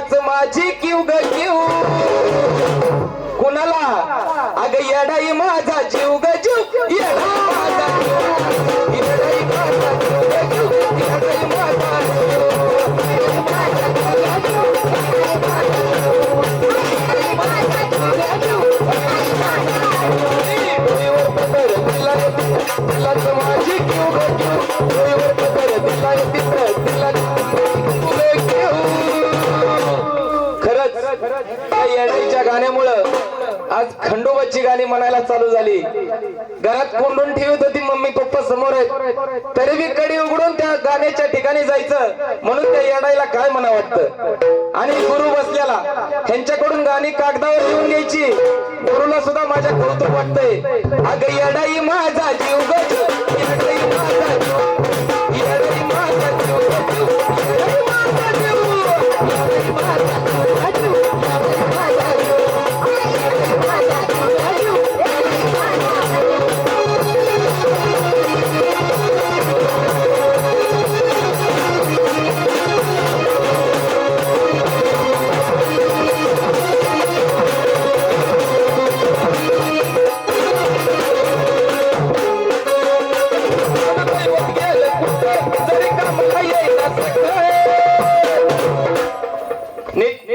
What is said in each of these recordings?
याच माझी किव ग किव. कुणाला? अग येडाई माझा यांच्या गाण्यामुळं आज खंडोबाची गाणी म्हणायला चालू झाली. घरात कोंडून ठेवत होती मम्मी पप्पा समोर आहेत. तरी बी कडी उघडून त्या गाण्याच्या ठिकाणी जायचं. म्हणून त्या येडायला काय म्हणा वाटतं? आणि गुरु बसल्याला ह्यांच्याकडून गाणी कागदावर लिहून घ्यायची. गुरुला सुद्धा माझ्या कौतुक वाटतंय. अगं येडाई माझा जीव गज येडाई माझा जीव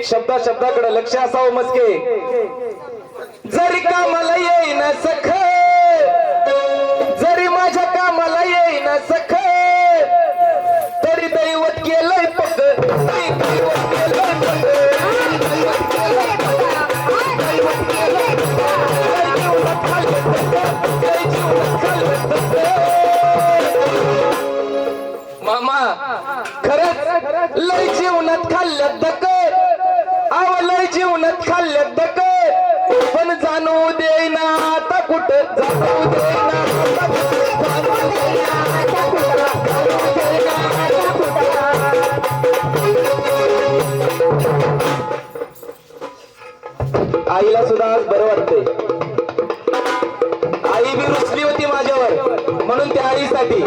शब्दा शब्दाकडे लक्ष असावं मजके जरी कामाला येईन सखा आईला सुद्धा आज बरं वाटते आई मी रुसली होती माझ्यावर म्हणून त्या आईसाठी.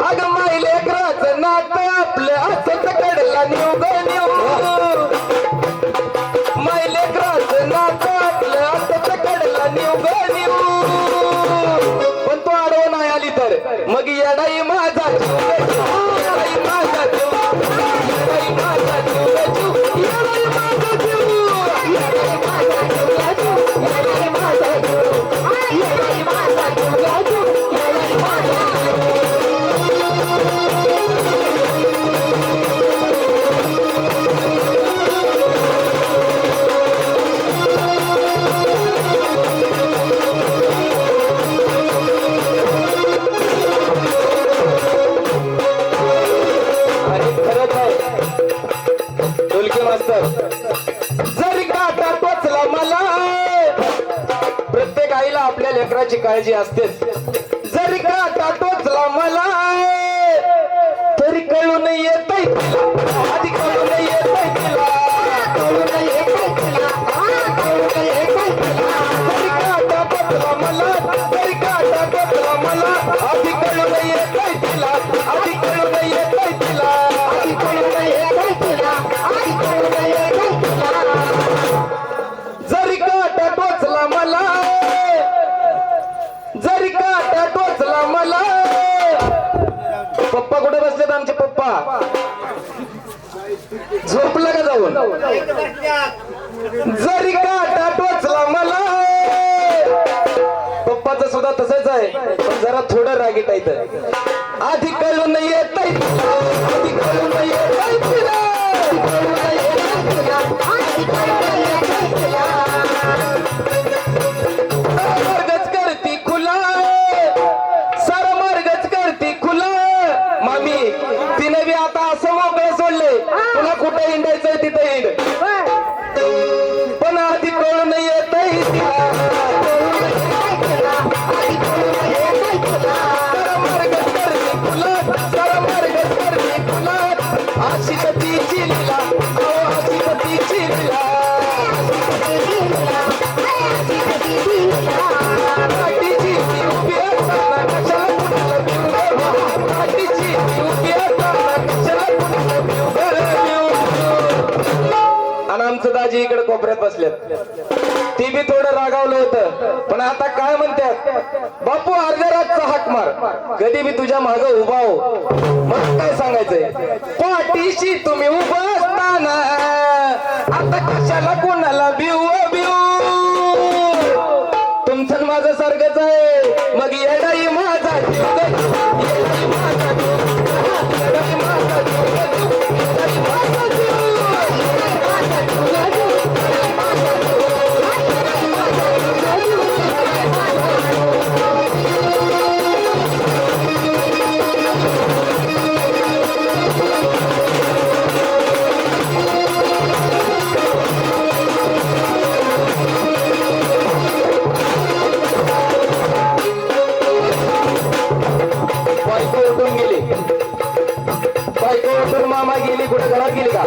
अगं माई लेकराचं नातं आपलं असंच कडला निवड चक्राची काळजी असते. जरी का टाटोचला मला तरी कळून येत आमचे पप्पा. झोपलं का जाऊन? जरी का टोचला मला. पप्पाचं सुद्धा तसंच आहे. पण जरा थोडं रागीट आहे तर आधी कळून येत आधी कळून येत रागावलं होतं. पण आता काय म्हणतात? बापू अर्ध्या रातचा हाक मार. कधी मी तुझ्या माग उभा हो? मग काय सांगायचंय? पाठीशी तुम्ही उभा असताना आता कशाला कोणाला भिऊ भिऊ? तुमचं माझं सारखंच आहे. कुठे घरात गेली का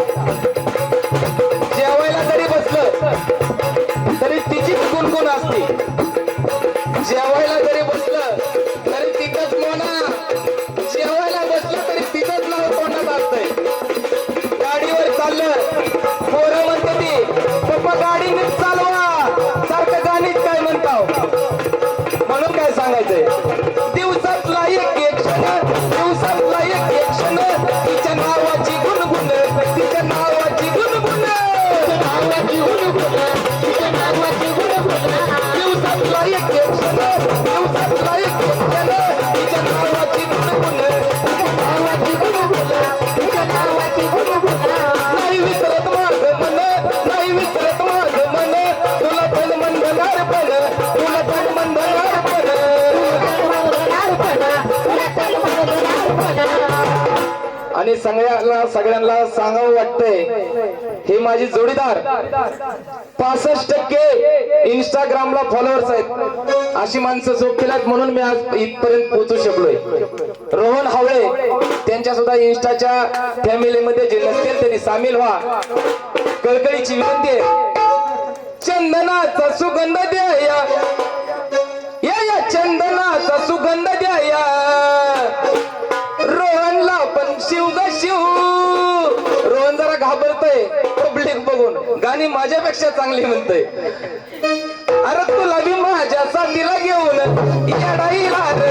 आणि सगळ्यांना सगळ्यांना सांगावं वाटतंय हे माझी जोडीदार. पासष्ट टक्के इंस्टाग्रामला फॉलोअर्स आहेत. अशी माणसं झोपलेत म्हणून मी आज इथपर्यंत पोहोचू शकलोय. रोहन हावळे त्यांच्या सुद्धा इंस्टाच्या फॅमिलीमध्ये जे नसतील त्यांनी सामील व्हा. कळकळीची विनंती आहे. चंदनाचा सुगंध द्या या. या गाणी माझ्यापेक्षा चांगली म्हणतोय. अरे तुला बी माझ्या साथीला घेऊन येडाईला रे